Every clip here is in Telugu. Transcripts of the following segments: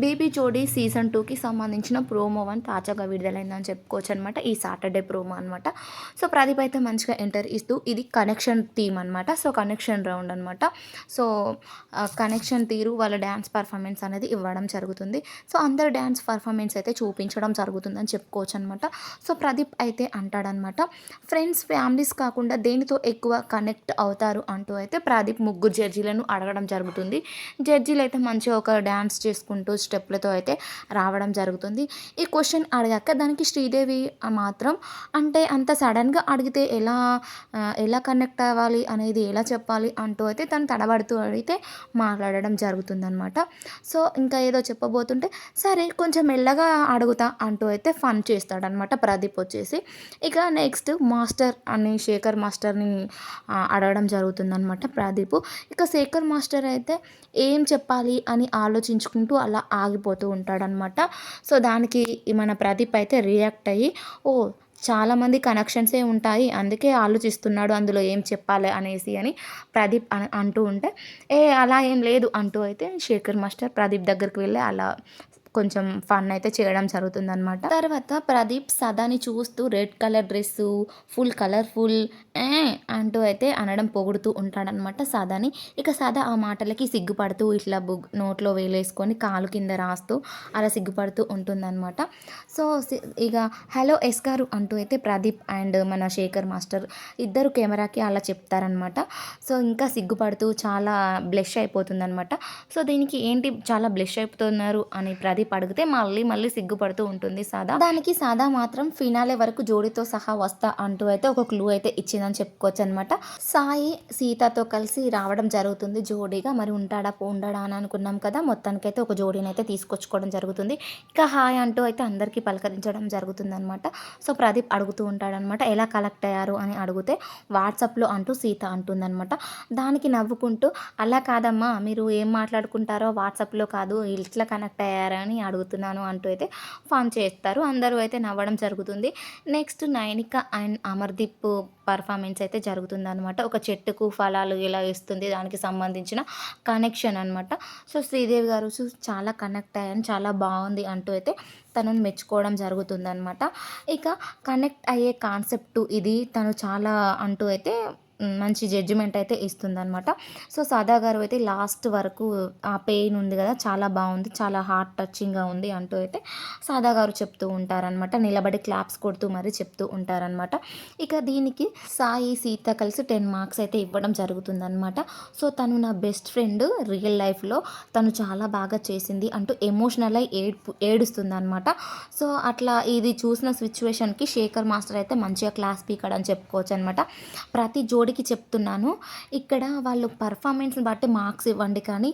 బేబీ జోడీ సీజన్ టూకి సంబంధించిన ప్రోమో వన్ తాజాగా విడుదలైందని చెప్పుకోవచ్చు అనమాట ఈ సాటర్డే ప్రోమో అనమాట. సో ప్రదీప్ అయితే మంచిగా ఎంటర్ ఇస్తూ ఇది కనెక్షన్ థీమ్ అనమాట. సో కనెక్షన్ రౌండ్ అనమాట. సో కనెక్షన్ తీరు వాళ్ళ డ్యాన్స్ పర్ఫార్మెన్స్ అనేది ఇవ్వడం జరుగుతుంది. సో అందరు డ్యాన్స్ పర్ఫార్మెన్స్ అయితే చూపించడం జరుగుతుందని చెప్పుకోవచ్చు అనమాట సో ప్రదీప్ అయితే అంటాడనమాట ఫ్రెండ్స్ ఫ్యామిలీస్ కాకుండా దేనితో ఎక్కువ కనెక్ట్ అవుతారు? అంటూ అయితే ప్రదీప్ ముగ్గురు జడ్జీలను అడగడం జరుగుతుంది. జడ్జీలు అయితే మంచిగా ఒక డ్యాన్స్ చేసుకుంటూ స్టెప్లతో అయితే రావడం జరుగుతుంది. ఈ క్వశ్చన్ అడిగాక దానికి శ్రీదేవి మాత్రం అంటే అంత సడన్గా అడిగితే ఎలా ఎలా కనెక్ట్ అవ్వాలి అనేది ఎలా చెప్పాలి అంటూ అయితే తను తడబడుతూ అడిగితే మాట్లాడడం జరుగుతుందనమాట సో ఇంకా ఏదో చెప్పబోతుంటే సరే కొంచెం మెల్లగా అడుగుతా అంటూ అయితే ఫన్ చేస్తాడనమాట ప్రదీప్ వచ్చేసి. ఇక నెక్స్ట్ మాస్టర్ అని శేఖర్ మాస్టర్ని అడగడం జరుగుతుందనమాట ప్రదీప్. ఇక శేఖర్ మాస్టర్ అయితే ఏం చెప్పాలి అని ఆలోచించుకుంటూ అలా ఆగిపోతూ ఉంటాడనమాట. సో దానికి మన ప్రదీప్ అయితే రియాక్ట్ అయ్యి ఓ చాలామంది కనెక్షన్సే ఉంటాయి అందుకే ఆలోచిస్తున్నాడు అందులో ఏం చెప్పాలి? అనేసి అని ప్రదీప్ అంటూ ఉంటే ఏ అలా ఏం లేదు అంటూ అయితే శేఖర్ మాస్టర్ ప్రదీప్ దగ్గరికి వెళ్ళి అలా కొంచెం ఫన్ అయితే చేయడం జరుగుతుందన్నమాట తర్వాత ప్రదీప్ సదాని చూస్తూ red colour dress full colourful ఏ అంటూ అయితే అనడం పొగుడుతూ ఉంటాడనమాట సాదాని. ఇక సాదా ఆ మాటలకి సిగ్గుపడుతూ ఇట్లా బుగ్ నోట్లో వేలేసుకొని కాలు కింద రాస్తూ అలా సిగ్గుపడుతూ ఉంటుందన్నమాట. సో ఇక హలో ఎస్ గారు అంటూ అయితే ప్రదీప్ అండ్ మన శేఖర్ మాస్టర్ ఇద్దరు కెమెరాకి అలా చెప్తారనమాట సో ఇంకా సిగ్గుపడుతూ చాలా బ్లెష్ అయిపోతుందనమాట సో దీనికి ఏంటి చాలా బ్లెష్ అయిపోతున్నారు అని ప్రదీప్ అడిగితే మళ్ళీ మళ్ళీ సిగ్గుపడుతూ ఉంటుంది సాదా. దానికి సాదా మాత్రం ఫినాలే వరకు జోడితో సహా వస్తా అంటూ అయితే ఒక క్లూ అయితే ఇచ్చిందని చెప్పుకోవచ్చు. అనమాట. సాయి సీతతో కలిసి రావడం జరుగుతుంది. జోడీగా మరి ఉంటాడా ఉండడా అని అనుకున్నాం కదా మొత్తానికైతే ఒక జోడీని అయితే తీసుకొచ్చుకోవడం జరుగుతుంది. ఇక హాయ్ అంటూ అయితే అందరికీ పలకరించడం జరుగుతుంది అనమాట సో ప్రదీప్ అడుగుతూ ఉంటాడనమాట ఎలా కలెక్ట్ అయ్యారు? అని అడిగితే వాట్సాప్లో అంటూ సీత అంటుందన్నమాట దానికి నవ్వుకుంటూ అలా కాదమ్మా మీరు ఏం మాట్లాడుకుంటారో వాట్సాప్లో కాదు ఇట్లా కనెక్ట్ అయ్యారని అడుగుతున్నాను అంటూ అయితే ఫామ్ చేస్తారు. అందరూ అయితే నవ్వడం జరుగుతుంది. Next Nainika and Amardeep performance అయితే జరుగుతుంది అనమాట ఒక చెట్టుకు ఫలాలు ఇలా ఇస్తుంది దానికి సంబంధించిన కనెక్షన్ అనమాట సో శ్రీదేవి గారు చాలా కనెక్ట్ అయ్యాను చాలా బాగుంది అంటూ అయితే తనను మెచ్చుకోవడం జరుగుతుందన్నమాట. ఇక కనెక్ట్ అయ్యే కాన్సెప్ట్ ఇది తను చాలా అంటూ అయితే మంచి జడ్జిమెంట్ అయితే ఇస్తుందనమాట సో సాదా గారు అయితే లాస్ట్ వరకు ఆ పెయిన్ ఉంది కదా చాలా బాగుంది చాలా హార్ట్ టచింగ్గా ఉంది అంటూ అయితే సాదా గారు చెప్తూ ఉంటారనమాట నిలబడి క్లాప్స్ కొడుతూ మరీ చెప్తూ ఉంటారనమాట ఇక దీనికి సాయి సీత కలిసి టెన్ మార్క్స్ అయితే ఇవ్వడం జరుగుతుందనమాట సో తను నా బెస్ట్ ఫ్రెండ్ రియల్ లైఫ్లో తను చాలా బాగా చేసింది అంటూ ఎమోషనల్ అయి ఏడ్పు ఏడుస్తుంది అనమాట సో అట్లా ఇది చూసిన సిచ్యువేషన్కి శేఖర్ మాస్టర్ అయితే మంచిగా క్లాస్ పీకాడు చెప్పుకోవచ్చు అనమాట ప్రతి జోడికి చెప్తున్నాను. ఇక్కడ వాళ్ళు పర్ఫార్మెన్స్ని బట్టి మార్క్స్ ఇవ్వండి కానీ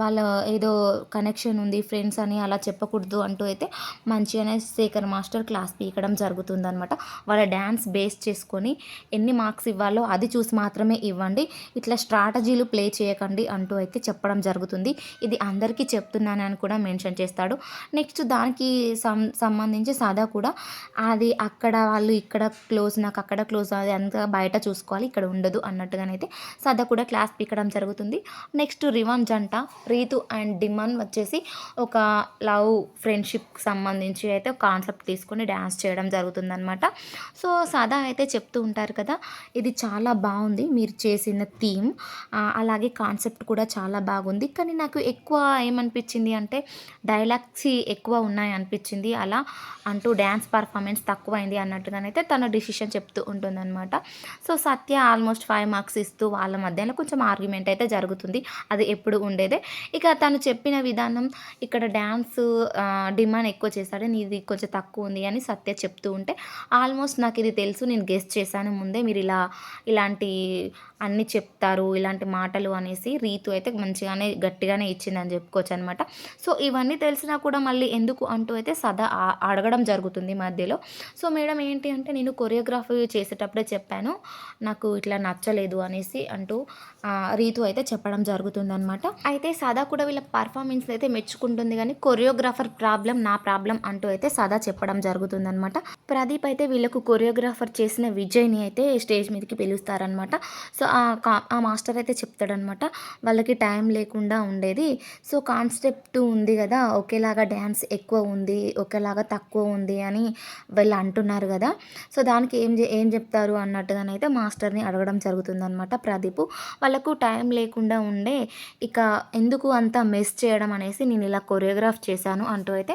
వాళ్ళ ఏదో కనెక్షన్ ఉంది ఫ్రెండ్స్ అని అలా చెప్పకూడదు అంటూ అయితే మంచిగానే శేఖర్ మాస్టర్ క్లాస్ పీకడం జరుగుతుందనమాట వాళ్ళ డ్యాన్స్ బేస్ చేసుకొని ఎన్ని మార్క్స్ ఇవ్వాలో అది చూసి మాత్రమే ఇవ్వండి. ఇట్లా స్ట్రాటజీలు ప్లే చేయకండి అంటూ అయితే చెప్పడం జరుగుతుంది. ఇది అందరికీ చెప్తున్నాను అని కూడా మెన్షన్ చేస్తాడు. నెక్స్ట్ దానికి సం సంబంధించి సాదా కూడా అది అక్కడ వాళ్ళు ఇక్కడ క్లోజ్ నాకు అక్కడ క్లోజ్ అది అంతా బయట చూసుకోవాలి. ఇక్కడ ఉండదు అన్నట్టుగానైతే సదా కూడా క్లాస్ పీకడం జరుగుతుంది. నెక్స్ట్ రివన్ జంట రీతు అండ్ డిమన్ వచ్చేసి ఒక లవ్ ఫ్రెండ్షిప్ సంబంధించి అయితే ఒక కాన్సెప్ట్ తీసుకొని డ్యాన్స్ చేయడం జరుగుతుందన్నమాట. సో సదా అయితే చెప్తూ ఉంటారు కదా ఇది చాలా బాగుంది మీరు చేసిన థీమ్. అలాగే కాన్సెప్ట్ కూడా చాలా బాగుంది. కానీ నాకు ఎక్కువ ఏమనిపించింది అంటే డైలాగ్స్ ఎక్కువ ఉన్నాయి అనిపించింది అలా అంటూ డ్యాన్స్ పర్ఫార్మెన్స్ తక్కువైంది అన్నట్టుగానైతే తన డిసిషన్ చెప్తూ ఉంటుందన్నమాట. So Satya almost five marks ఇస్తూ వాళ్ళ మధ్యలో కొంచెం ఆర్గ్యుమెంట్ అయితే జరుగుతుంది. అది ఎప్పుడు ఉండేదే. ఇక తను చెప్పిన విధానం ఇక్కడ డ్యాన్స్ డిమాండ్ ఎక్కువ చేశాడు నీది కొంచెం తక్కువ ఉంది అని సత్య చెప్తూ ఉంటే ఆల్మోస్ట్ నాకు ఇది తెలుసు నేను గెస్ట్ చేశాను ముందే. మీరు ఇలా ఇలాంటి అన్నీ చెప్తారు ఇలాంటి మాటలు అనేసి రీతు అయితే మంచిగానే గట్టిగానే ఇచ్చిందని చెప్పుకోవచ్చు అనమాట సో ఇవన్నీ తెలిసినా కూడా మళ్ళీ ఎందుకు అంటూ అయితే సదా అడగడం జరుగుతుంది మధ్యలో. సో మేడం ఏంటి అంటే నేను కొరియోగ్రఫీ చేసేటప్పుడే చెప్పాను నాకు ఇట్లా నచ్చలేదు అనేసి అంటూ రీతు అయితే చెప్పడం జరుగుతుందన్నమాట అయితే సదా కూడా వీళ్ళ పర్ఫార్మెన్స్ అయితే మెచ్చుకుంటుంది కానీ కొరియోగ్రాఫర్ ప్రాబ్లం నా ప్రాబ్లం అంటూ అయితే సదా చెప్పడం జరుగుతుందనమాట. ప్రదీప్ అయితే వీళ్ళకు కొరియోగ్రాఫర్ చేసిన విజయ్ని అయితే స్టేజ్ మీదకి పిలుస్తారనమాట. సో ఆ కా ఆ మాస్టర్ అయితే చెప్తాడనమాట. వాళ్ళకి టైం లేకుండా ఉండేది. సో కాన్సెప్ట్ ఉంది కదా ఒకేలాగా డ్యాన్స్ ఎక్కువ ఉంది ఒకేలాగా తక్కువ ఉంది అని వీళ్ళు అంటున్నారు కదా. సో దానికి ఏం ఏం చెప్తారు అన్నట్టుగానైతే మాస్టర్ని అడగడం జరుగుతుందనమాట ప్రదీప్. వాళ్ళకు టైం లేకుండా ఉండే ఇక ఎందుకు అంత మెస్ చేయడం అనేసి నేను ఇలా కొరియోగ్రాఫ్ చేశాను అంటూ అయితే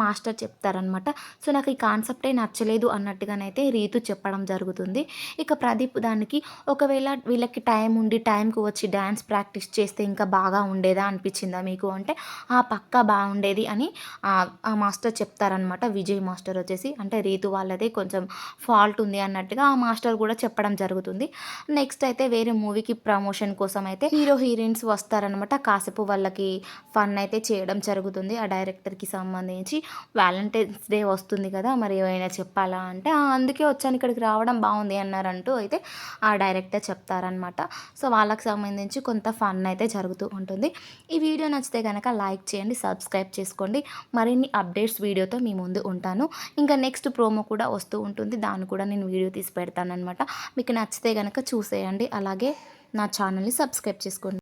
మాస్టర్ చెప్తారనమాట. సో నాకు ఈ కాన్సెప్టే నచ్చలేదు అన్నట్టుగానైతే రీతు చెప్పడం జరుగుతుంది. ఇక ప్రదీప్ దానికి ఒకవేళ వీళ్ళకి టైం ఉండి టైంకి వచ్చి డ్యాన్స్ ప్రాక్టీస్ చేస్తే ఇంకా బాగా ఉండేదా అనిపించిందా మీకు? అంటే ఆ పక్క బాగుండేది అని ఆ మాస్టర్ చెప్తారనమాట విజయ్ మాస్టర్ వచ్చేసి. అంటే రీతు వాళ్ళదే కొంచెం ఫాల్ట్ ఉంది అన్నట్టుగా ఆ మాస్టర్ కూడా చెప్పడం జరుగుతుంది. నెక్స్ట్ అయితే వేరే మూవీకి ప్రమోషన్ కోసం అయితే హీరో హీరోయిన్స్ వస్తారనమాట కాసేపు వాళ్ళకి ఫన్ అయితే చేయడం జరుగుతుంది. ఆ డైరెక్టర్కి సంబంధించి వ్యాలంటైన్స్ డే వస్తుంది కదా మరి ఏమైనా చెప్పాలా అంటే అందుకే వచ్చాను ఇక్కడికి రావడం బాగుంది అన్నారంటూ అయితే ఆ డైరెక్టర్ అనమాట సో వాళ్ళకి సంబంధించి కొంత ఫన్ అయితే జరుగుతూ ఉంటుంది. ఈ వీడియో నచ్చితే కనుక లైక్ చేయండి సబ్స్క్రైబ్ చేసుకోండి. మరిన్ని అప్డేట్స్ వీడియోతో మీ ముందు ఉంటాను. ఇంకా నెక్స్ట్ ప్రోమో కూడా వస్తూ ఉంటుంది. దాన్ని కూడా నేను వీడియో తీసి పెడతాను అనమాట మీకు నచ్చితే కనుక చూసేయండి. అలాగే నా ఛానల్ని సబ్స్క్రైబ్ చేసుకోండి.